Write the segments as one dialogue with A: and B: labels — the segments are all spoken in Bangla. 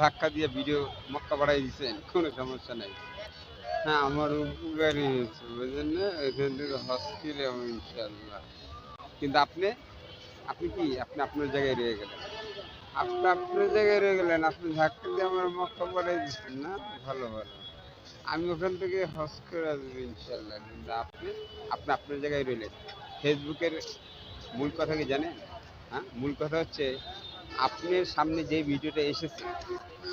A: ধাক্কা দিয়ে ভিডিও মক্কা বাড়াই দিচ্ছেন কোনো সমস্যা নাই। হ্যাঁ আমার উপকারই হয়েছে, বুঝলেন না? এখান থেকে হসপিটালে ইনশাল্লাহ কিন্তু আপনি আপনি কি? আপনি আপনার জায়গায় রয়ে গেলেন। আপনি আপনার জায়গায় রয়ে গেলেন, আপনি ধাক্কা দিয়ে আমার মক্কা বাড়াই দিচ্ছেন না? ভালো ভালো। আমি ওখান থেকে হস করে আসব ইনশাল্লাহ কিন্তু আপনি আপনি আপনার জায়গায় রইলেন। ফেসবুকের মূল কথা কি জানেন? হ্যাঁ মূল কথা হচ্ছে আপনার সামনে যে ভিডিওটা এসেছে,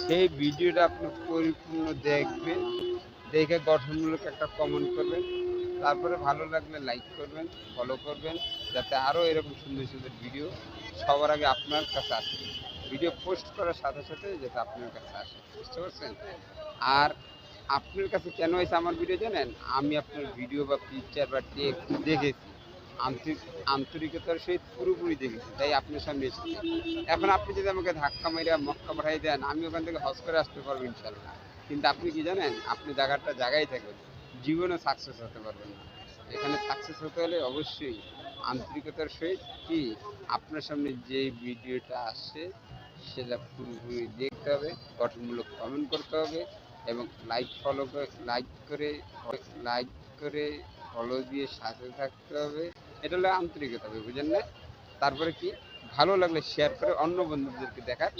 A: সেই ভিডিওটা আপনি পরিপূর্ণ দেখবেন, দেখে গঠনমূলক একটা কমেন্ট করবেন, তারপরে ভালো লাগলে লাইক করবেন ফলো করবেন, যাতে আরও এরকম সুন্দর সুন্দর ভিডিও সবার আগে আপনার কাছে আসে। ভিডিও পোস্ট করার সাথে সাথে যাতে আপনার কাছে আসে, বুঝতে পারছেন? আর আপনার কাছে কেন হয়েছে আমার ভিডিও জানেন? আমি আপনার ভিডিও বা পিকচার বা টেক্সট দেখেছি। আন্তরিক আন্তরিকতার সহিত পুরোপুরি দেখেছি, তাই আপনার সামনে এসেছি। এখন আপনি যদি আমাকে ধাক্কা মেরে মক্কা পাঠাই দেন, আমি ওখান থেকে হজ করে আসতে পারব ইনশাল্লাহ কিন্তু আপনি কি জানেন, আপনি জায়গাটা জায়গায় থাকবেন, জীবনে সাকসেস হতে পারবেন না। এখানে সাকসেস হতে হলে অবশ্যই আন্তরিকতার সহিত কি আপনার সামনে যে ভিডিওটা আসছে, সেটা পুরোপুরি দেখতে হবে, গঠনমূলক কমেন্ট করতে হবে এবং লাইক ফলো লাইক করে লাইক করে ফলো দিয়ে সাথে থাকতে হবে। এটা হলো আন্তরিকতা হবে বুঝেন না? তারপরে কি? ভালো লাগলে শেয়ার করে অন্য বন্ধুদেরকে দেখার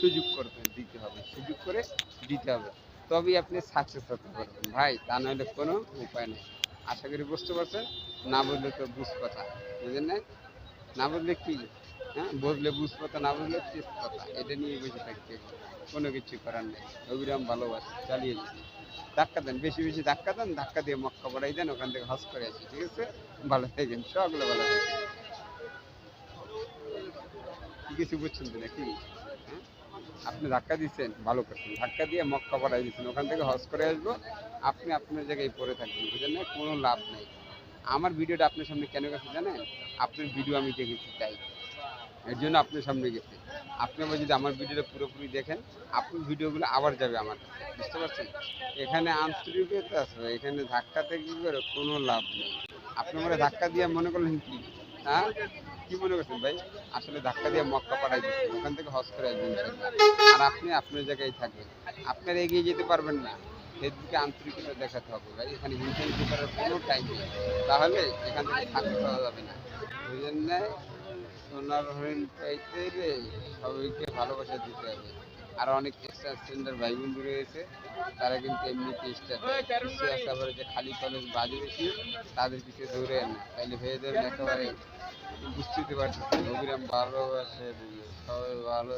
A: সুযোগ করতে দিতে হবে সুযোগ করে দিতে হবে। তবেই আপনি সাকসেস হতে পারবেন। ভাই, তা নাহলে কোনো উপায় নেই। আশা করি বুঝতে পারছেন? না বললে তো বুঝ কথা, বুঝলেন না? না বললে কি? হ্যাঁ বুঝলে বুঝ কথা না বুঝলে চেস কথা এটা নিয়ে বসে থাকতে কোনো কিছু করার নেই। অবিরাম ভালোবাসে, চালিয়ে যান ধাক্কা দেন, বেশি বেশি ধাক্কা দেন, ধাক্কা দিয়ে মক্কা বাড়াই দেন, ওখান থেকে হজ করে আসি, ঠিক আছে? ভালো থাকেন, সকলে ভালো থাকেন। কিছু বুঝছেন তো নাকি? হ্যাঁ? আপনি ধাক্কা দিচ্ছেন, ভালো করছেন। ধাক্কা দিয়ে মক্কা বাড়াই দিচ্ছেন, ওখান থেকে হজ করে আসব। আপনি আপনার জায়গায় পড়ে থাকবেন, বুঝলেন না? কোনো লাভ নেই। আমার ভিডিওটা আপনার সামনে কেন গেছে জানেন? আপনার ভিডিও আমি দেখেছি, তাই। এর জন্য আপনার সামনে গেছে। আপনি আবার যদি আমার ভিডিওটা পুরোপুরি দেখেন, আপনার ভিডিওগুলো আবার যাবে আমার কাছে। বুঝতে পারছেন? এখানে আন্তরিকতা আছে এখানে ধাক্কাতে কি করে? কোনো লাভ নেই। আপনি মানে ধাক্কা দিয়ে মনে করলেন কি? হ্যাঁ? কি মনে করছেন ভাই? আসলে ধাক্কা দিয়ে মক্কা পাঠাই দিচ্ছেন ওখান থেকে হজ করে আসবেন আর আপনি আপনার জায়গায় থাকবেন। আপনার এগিয়ে যেতে পারবেন না। ফেসবুকে আন্তরিকতা দেখাতে হবে ভাই। এখানে হিংসা হিংসা করার কোনো টাইম নেই। তাহলে এখান থেকে থাকতে পাওয়া যাবে না। ওই না সোনার হরিণ পাইতে রে সবাইকে ভালোবাসা দিতে হবে। আর অনেক স্ট্যান্ডার্ড ভাই বন্ধু রয়েছে, তারা কিন্তু এমনি স্ট্যান্ডার্ড আবার যে খালি কলেজ বাজে বেশি, তাদের পিছিয়ে দৌড়ে না তাইলে ভেয়ে দেবেন একেবারে বুঝতে পারতেছি অবিরাম ভালোবাসে সবাই ভালো